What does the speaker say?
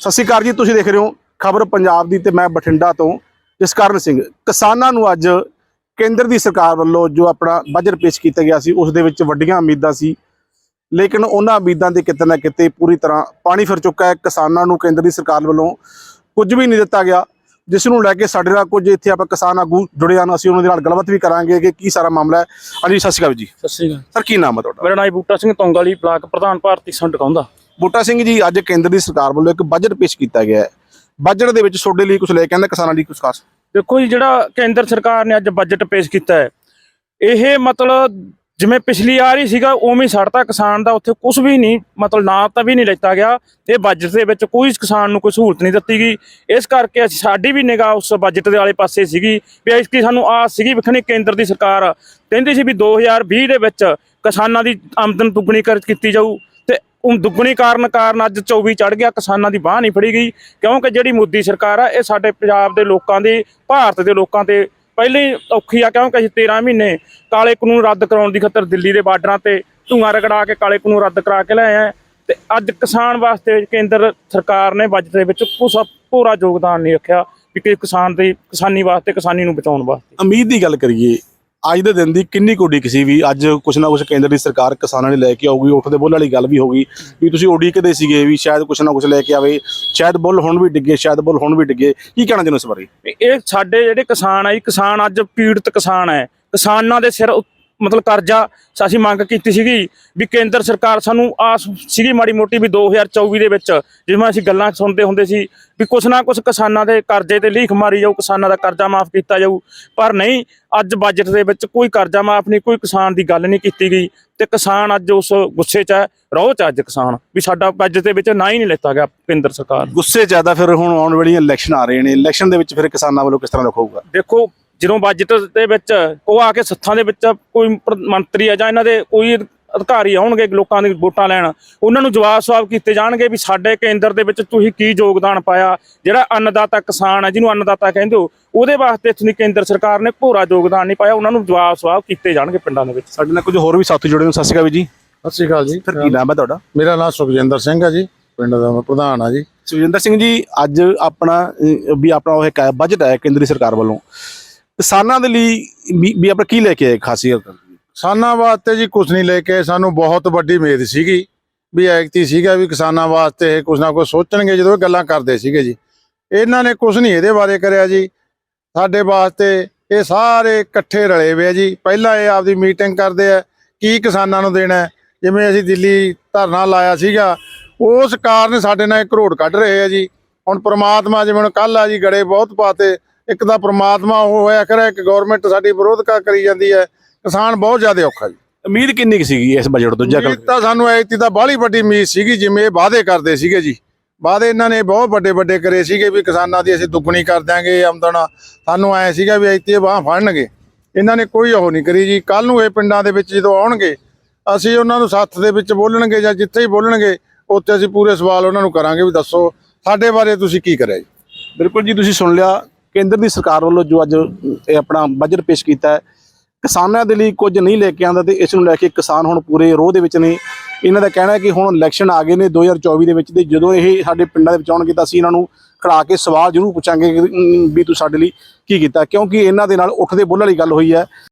ਸਤਿ ਸ਼੍ਰੀ ਅਕਾਲ ਜੀ, ਤੁਸੀਂ ਦੇਖ ਰਹੇ ਹੋ ਖਬਰ ਪੰਜਾਬ ਦੀ ਤੇ ਮੈਂ ਬਠਿੰਡਾ ਤੋਂ ਜਸਕਰਨ ਸਿੰਘ। ਕਿਸਾਨਾਂ ਨੂੰ ਅੱਜ ਕੇਂਦਰ ਦੀ ਸਰਕਾਰ ਵੱਲੋਂ ਜੋ ਆਪਣਾ ਬਜਟ ਪੇਸ਼ ਕੀਤਾ ਗਿਆ ਸੀ, ਉਸ ਦੇ ਵਿੱਚ ਵੱਡੀਆਂ ਉਮੀਦਾਂ ਸੀ। ਲੇਕਿਨ ਉਹਨਾਂ ਉਮੀਦਾਂ ਦੇ ਕਿਤੇ ਨਾ ਕਿਤੇ ਪੂਰੀ ਤਰ੍ਹਾਂ ਪਾਣੀ ਫਿਰ ਚੁੱਕਾ ਹੈ। ਕਿਸਾਨਾਂ ਨੂੰ ਕੇਂਦਰ ਦੀ ਸਰਕਾਰ ਵੱਲੋਂ ਕੁਝ ਵੀ ਨਹੀਂ ਦਿੱਤਾ ਗਿਆ। ਜਿਸ ਨੂੰ ਲੈ ਕੇ ਸਾਡੇ ਨਾਲ ਕੁਝ ਇੱਥੇ ਆਪਾਂ ਕਿਸਾਨ ਆਗੂ ਜੁੜੇ ਹਨ ਅਸੀਂ ਉਹਨਾਂ ਦੇ ਨਾਲ ਗੱਲਬਾਤ ਵੀ ਕਰਾਂਗੇ ਕਿ ਕੀ ਸਾਰਾ ਮਾਮਲਾ ਹੈ। ਹਾਂਜੀ ਸਤਿ ਸ਼੍ਰੀ ਅਕਾਲ ਜੀ। ਸਤਿ ਸ਼੍ਰੀ ਅਕਾਲ। ਸਰ ਕੀ ਨਾਮ ਹੈ ਤੁਹਾਡਾ? ਮੇਰਾ ਨਾਮ ਬੂਟਾ ਸਿੰਘ ਤੋਂਗਾਲੀ ਬਲਾਕ ਪ੍ਰਧਾਨ ਭਾਰਤੀ ਸੰਡ ਕਹਉਂਦਾ ਬੂਟਾ ਸਿੰਘ ਜੀ ਅੱਜ ਕੇਂਦਰ ਦੀ ਸਰਕਾਰ ਵੱਲੋਂ ਇੱਕ ਬਜਟ ਪੇਸ਼ ਕੀਤਾ ਗਿਆ ਹੈ। ਬਜਟ ਦੇ ਵਿੱਚ ਤੁਹਾਡੇ ਲਈ ਕੁਝ ਲੈ ਕੇ ਆਂਦਾ ਕਿਸਾਨਾਂ ਲਈ ਕੁਝ ਖਾਸ? ਦੇਖੋ ਜੀ ਜਿਹੜਾ ਕੇਂਦਰ ਸਰਕਾਰ ਨੇ ਅੱਜ ਬਜਟ ਪੇਸ਼ ਕੀਤਾ ਹੈ ਇਹ ਮਤਲਬ ਜਿਵੇਂ ਪਿਛਲੀ ਆ ਰਹੀ ਸੀਗਾ, ਉਵੇਂ ਹੀ ਸੜਤਾ ਕਿਸਾਨ ਦਾ ਉੱਥੇ ਕੁਝ ਵੀ ਨਹੀਂ, ਮਤਲਬ ਨਾ ਤਾਂ ਵੀ ਨਹੀਂ ਲਿੱਤਾ ਗਿਆ। ਇਹ ਬਜਟ ਦੇ ਵਿੱਚ ਕੋਈ ਕਿਸਾਨ ਨੂੰ ਕੋਈ ਸਹੂਲਤ ਨਹੀਂ ਦਿੱਤੀ ਗਈ। ਇਸ ਕਰਕੇ ਸਾਡੀ ਵੀ ਨਿਗਾਹ ਉਸ ਬਜਟ ਦੇ ਵਾਲੇ ਪਾਸੇ ਸੀਗੀ। ਵੀ ਇਸ ਕੀ ਸਾਨੂੰ ਆਸ ਸੀਗੀ ਵਿਖਣੀ ਕੇਂਦਰ ਦੀ ਸਰਕਾਰ ਕਹਿੰਦੀ ਸੀ ਵੀ 2020 ਦੇ ਵਿੱਚ ਕਿਸਾਨਾਂ ਦੀ ਆਮਦਨ ਦੁੱਗਣੀ ਕਰ ਕੀਤੀ ਜਾਊ। ਤੇ ਉਹ ਦੁੱਗਣੀ ਕਾਰਨ ਕਾਰਨ ਅੱਜ 24 ਚੜ ਗਿਆ, ਕਿਸਾਨਾਂ ਦੀ ਬਾਹ ਨਹੀਂ ਫੜੀ ਗਈ। ਕਿਉਂਕਿ ਜਿਹੜੀ ਮੋਦੀ ਸਰਕਾਰ ਆ, ਇਹ ਸਾਡੇ ਪੰਜਾਬ ਦੇ ਲੋਕਾਂ ਦੀ, ਭਾਰਤ ਦੇ ਲੋਕਾਂ ਤੇ ਪਹਿਲੇ ਹੀ ਔਖੀ ਆ, ਕਿਉਂਕਿ ਅਸੀਂ 13 ਮਹੀਨੇ ਕਾਲੇ ਕਾਨੂੰਨ ਰੱਦ ਕਰਾਉਣ ਦੀ ਖਤਰ ਦਿੱਲੀ ਦੇ ਬਾਰਡਰਾਂ ਤੇ ਧੂਆਂ ਰਗੜਾ ਕੇ ਕਾਲੇ ਕਾਨੂੰਨ ਰੱਦ ਕਰਾ ਕੇ ਲਿਆਏ ਆ। ਤੇ ਅੱਜ ਕਿਸਾਨ ਵਾਸਤੇ ਕੇਂਦਰ ਸਰਕਾਰ ਨੇ ਬਜਟ ਦੇ ਵਿੱਚ ਪੂਰਾ ਯੋਗਦਾਨ ਨਹੀਂ ਰੱਖਿਆ, ਵੀ ਕਿ ਕਿਸਾਨ ਦੀ ਕਿਸਾਨੀ ਵਾਸਤੇ, ਕਿਸਾਨੀ ਨੂੰ ਬਚਾਉਣ ਵਾਸਤੇ। ਉਮੀਦ ਦੀ ਗੱਲ ਕਰੀਏ ਅੱਜ ਦੇ ਦਿਨ ਦੀ ਕਿੰਨੀ ਕੁ ਉਡੀਕ ਸੀ ਵੀ ਅੱਜ ਕੁਛ ਨਾ ਕੁਛ ਕੇਂਦਰ ਦੀ ਸਰਕਾਰ ਕਿਸਾਨਾਂ ਨੇ ਲੈ ਕੇ ਆਊਗੀ ਉੱਠਦੇ ਬੁੱਲ ਵਾਲੀ ਗੱਲ ਵੀ ਹੋ ਗਈ ਵੀ ਤੁਸੀਂ ਉਡੀਕਦੇ ਸੀਗੇ ਵੀ ਸ਼ਾਇਦ ਕੁਛ ਨਾ ਕੁਛ ਲੈ ਕੇ ਆਵੇ, ਸ਼ਾਇਦ ਬੁੱਲ ਹੁਣ ਵੀ ਡਿੱਗੇ, ਸ਼ਾਇਦ ਬੁੱਲ ਹੁਣ ਵੀ ਡਿੱਗੇ, ਕੀ ਕਹਿਣਾ ਚਾਹੁੰਦੇ ਇਸ ਬਾਰੇ? ਇਹ ਸਾਡੇ ਜਿਹੜੇ ਕਿਸਾਨ ਆ ਜੀ, ਕਿਸਾਨ ਅੱਜ ਪੀੜਤ ਕਿਸਾਨ ਹੈ, ਕਿਸਾਨਾਂ ਦੇ ਸਿਰ ਮਤਲਬ ਕਰਜ਼ਾ ਅਸੀਂ ਮੰਗ ਕੀਤੀ ਸੀਗੀ ਵੀ ਕੇਂਦਰ ਸਰਕਾਰ ਸਾਨੂੰ ਆਸ ਸੀਗੀ ਮਾੜੀ ਮੋਟੀ ਵੀ 2024 ਦੇ ਵਿੱਚ ਜਿਵੇਂ ਅਸੀਂ ਗੱਲਾਂ ਸੁਣਦੇ ਹੁੰਦੇ ਸੀ ਵੀ ਕੁਛ ਨਾ ਕੁਛ ਕਿਸਾਨਾਂ ਦੇ ਕਰਜ਼ੇ ਤੇ ਲੀਖ ਮਾਰੀ ਜਾਊ ਕਿਸਾਨਾਂ ਦਾ ਕਰਜ਼ਾ ਮਾਫ ਕੀਤਾ ਜਾਊ ਪਰ ਨਹੀਂ ਅੱਜ ਬਜਟ ਦੇ ਵਿੱਚ ਕੋਈ ਕਰਜ਼ਾ ਮਾਫ ਨਹੀਂ ਕੋਈ ਕਿਸਾਨ ਦੀ ਗੱਲ ਨਹੀਂ ਕੀਤੀ ਗਈ ਤੇ ਕਿਸਾਨ ਅੱਜ ਉਸ ਗੁੱਸੇ 'ਚ ਹੈ ਰੋਹ 'ਚ ਅੱਜ ਕਿਸਾਨ ਵੀ ਸਾਡਾ ਬਜਟ ਦੇ ਵਿੱਚ ਨਾ ਹੀ ਨਹੀਂ ਲੈਤਾ ਗਿਆ ਕੇਂਦਰ ਸਰਕਾਰ। ਗੁੱਸੇ ਜ਼ਿਆਦਾ ਫਿਰ ਹੁਣ ਆਉਣ ਵਾਲੀਆਂ ਇਲੈਕਸ਼ਨ ਆ ਰਹੇ ਨੇ ਇਲੈਕਸ਼ਨ ਦੇ ਵਿੱਚ ਫਿਰ ਕਿਸਾਨਾਂ ਵੱਲੋਂ ਕਿਸ ਤਰ੍ਹਾਂ ਦਾ ਹੋਊਗਾ ਦੇਖੋ ਜਦੋਂ ਬਜਟ ਦੇ ਵਿੱਚ ਉਹ ਆ ਕੇ ਸੱਥਾਂ ਦੇ ਵਿੱਚ ਕੋਈ ਮੰਤਰੀ ਆ ਜਾਂ ਇਹਨਾਂ ਦੇ ਕੋਈ ਅਧਿਕਾਰੀ ਆਉਣਗੇ ਲੋਕਾਂ ਦੀ ਵੋਟਾਂ ਲੈਣ ਉਹਨਾਂ ਨੂੰ ਜਵਾਬ ਸਵਾਬ ਕੀਤੇ ਜਾਣਗੇ ਵੀ ਸਾਡੇ ਕੇਂਦਰ ਦੇ ਵਿੱਚ ਤੁਸੀਂ ਕੀ ਯੋਗਦਾਨ ਪਾਇਆ ਜਿਹੜਾ ਅੰਨਦਾਤਾ ਕਿਸਾਨ ਹੈ ਜਿਹਨੂੰ ਅੰਨਦਾਤਾ ਕਹਿੰਦੇ ਹੋ ਉਹਦੇ ਵਾਸਤੇ ਤੁਸੀਂ ਕੇਂਦਰ ਸਰਕਾਰ ਨੇ ਪੂਰਾ ਯੋਗਦਾਨ ਨਹੀਂ ਪਾਇਆ ਉਹਨਾਂ ਨੂੰ ਜਵਾਬ ਸਵਾਬ ਕੀਤੇ ਜਾਣਗੇ ਪਿੰਡਾਂ ਦੇ ਵਿੱਚ। ਸਾਡੇ ਨਾਲ ਕੁਝ ਹੋਰ ਵੀ ਸਾਥੀ ਜੁੜੇ ਨੇ ਸਤਿ ਸ਼੍ਰੀ ਅਕਾਲ ਜੀ। ਸਤਿ ਸ਼੍ਰੀ ਅਕਾਲ ਜੀ। ਸਰ ਕੀ ਨਾਮ ਹੈ ਤੁਹਾਡਾ? ਮੇਰਾ ਨਾਮ ਸੁਖਜਿੰਦਰ ਸਿੰਘ ਹੈ ਜੀ ਪਿੰਡ ਦਾ ਮੈਂ ਪ੍ਰਧਾਨ ਆ ਜੀ। ਸੁਖਜਿੰਦਰ ਸਿੰਘ ਜੀ ਅੱਜ ਆਪਣਾ ਵੀ ਆਪਣਾ ਉਹ ਇੱਕ ਬਜਟ ਹੈ ਕੇਂਦਰੀ ਸਰਕਾਰ ਵੱਲੋਂ। ਕਿਸਾਨਾਂ ਦੇ ਲਈ ਵੀ- ਵੀ ਆਪਾਂ ਕੀ ਲੈ ਕੇ ਆਏ ਖਾਸੀਅਤ? ਕਿਸਾਨਾਂ ਵਾਸਤੇ ਜੀ ਕੁਝ ਨਹੀਂ ਲੈ ਕੇ ਸਾਨੂੰ ਬਹੁਤ ਵੱਡੀ ਉਮੀਦ ਸੀਗੀ ਵੀ ਐਕਤੀ ਸੀਗਾ ਵੀ ਕਿਸਾਨਾਂ ਵਾਸਤੇ ਇਹ ਕੁਝ ਨਾ ਕੁਝ ਸੋਚਣਗੇ ਜਦੋਂ ਇਹ ਗੱਲਾਂ ਕਰਦੇ ਸੀਗੇ ਜੀ। ਇਹਨਾਂ ਨੇ ਕੁਝ ਨਹੀਂ ਇਹਦੇ ਬਾਰੇ ਕਰਿਆ ਜੀ। ਸਾਡੇ ਵਾਸਤੇ ਇਹ ਸਾਰੇ ਇਕੱਠੇ ਰਲੇ ਹੋਏ ਆ ਜੀ। ਪਹਿਲਾਂ ਇਹ ਆਪਦੀ ਮੀਟਿੰਗ ਕਰਦੇ ਆ, ਕੀ ਕਿਸਾਨਾਂ ਨੂੰ ਦੇਣਾ ਜਿਵੇਂ ਅਸੀਂ ਦਿੱਲੀ ਧਰਨਾ ਲਾਇਆ ਸੀਗਾ, ਉਸ ਕਾਰਨ ਸਾਡੇ ਨਾਲ ਇਹ ਘਰੋੜ ਕੱਢ ਰਹੇ ਆ ਜੀ। ਹੁਣ ਪ੍ਰਮਾਤਮਾ ਜਿਵੇਂ ਹੁਣ ਕੱਲ ਆ ਜੀ, ਗੜੇ ਬਹੁਤ ਪਾਤੇ। ਇੱਕ ਤਾਂ ਪ੍ਰਮਾਤਮਾ ਉਹ ਹੋਇਆ ਕਰੇ ਇੱਕ ਗਵਰਨਮੈਂਟ ਸਾਡੀ ਵਿਰੋਧ ਕਾ ਕਰੀ ਜਾਂਦੀ ਹੈ। ਕਿਸਾਨ ਬਹੁਤ ਜ਼ਿਆਦਾ ਔਖਾ ਜੀ। ਉਮੀਦ ਕਿੰਨੀ ਕੁ ਸੀਗੀ ਇਸ ਬਜਟ ਤੋਂ ਜਾਂ ਉਮੀਦ ਤਾਂ ਸਾਨੂੰ ਐਤੀ ਤਾਂ ਬਾਹਲੀ ਵੱਡੀ ਉਮੀਦ ਸੀਗੀ ਜਿਵੇਂ ਇਹ ਵਾਅਦੇ ਕਰਦੇ ਸੀਗੇ ਜੀ। ਵਾਅਦੇ ਇਹਨਾਂ ਨੇ ਬਹੁਤ ਵੱਡੇ ਵੱਡੇ ਕਰੇ ਸੀਗੇ ਵੀ ਕਿਸਾਨਾਂ ਦੀ ਅਸੀਂ ਦੁੱਗਣੀ ਕਰ ਦਿਆਂਗੇ ਆਮਦਨ। ਸਾਨੂੰ ਐ ਸੀਗਾ ਵੀ ਐਤੀ ਇਹ ਬਾਹ ਫੜਨਗੇ। ਇਹਨਾਂ ਨੇ ਕੋਈ ਉਹ ਨਹੀਂ ਕਰੀ ਜੀ। ਕੱਲ ਨੂੰ ਇਹ ਪਿੰਡਾਂ ਦੇ ਵਿੱਚ ਜਦੋਂ ਆਉਣਗੇ ਅਸੀਂ ਉਹਨਾਂ ਨੂੰ ਸੱਥ ਦੇ ਵਿੱਚ ਬੋਲਣਗੇ ਜਾਂ ਜਿੱਥੇ ਹੀ ਬੋਲਣਗੇ ਉੱਥੇ ਅਸੀਂ ਪੂਰੇ ਸਵਾਲ ਉਹਨਾਂ ਨੂੰ ਕਰਾਂਗੇ ਵੀ ਦੱਸੋ ਸਾਡੇ ਬਾਰੇ ਤੁਸੀਂ ਕੀ ਕਰਿਆ ਜੀ? ਬਿਲਕੁਲ ਜੀ ਤੁਸੀਂ ਸੁਣ ਲਿਆ। ਕੇਂਦਰ ਦੀ ਸਰਕਾਰ ਵੱਲੋਂ ਜੋ ਅੱਜ, ਇਹ ਆਪਣਾ ਬਜਟ ਪੇਸ਼ ਕੀਤਾ ਹੈ, ਕਿਸਾਨਾਂ ਦੇ ਲਈ ਕੁਝ ਨਹੀਂ ਲੈ ਕੇ ਆਂਦਾ ਤੇ ਇਸ ਨੂੰ ਲੈ ਕੇ ਕਿਸਾਨ ਹੁਣ ਪੂਰੇ ਰੋਹ ਦੇ ਵਿੱਚ ਨੇ। ਇਹਨਾਂ ਦਾ ਕਹਿਣਾ ਹੈ ਕਿ ਹੁਣ ਇਲੈਕਸ਼ਨ ਆ ਗਏ ਨੇ 2024 ਦੇ ਵਿੱਚ ਤੇ ਜਦੋਂ ਇਹ ਸਾਡੇ ਪਿੰਡਾਂ ਦੇ ਵਿੱਚ ਆਉਣਗੇ ਤਾਂ ਅਸੀਂ ਇਹਨਾਂ ਨੂੰ ਖੜਾ ਕੇ ਸਵਾਲ ਜ਼ਰੂਰ ਪੁੱਛਾਂਗੇ ਵੀ ਤੂੰ ਸਾਡੇ ਲਈ ਕੀ ਕੀਤਾ। ਕਿਉਂਕਿ ਇਹਨਾਂ ਦੇ ਨਾਲ ਉੱਠਦੇ ਬੋਲਣ ਵਾਲੀ ਗੱਲ ਹੋਈ ਹੈ।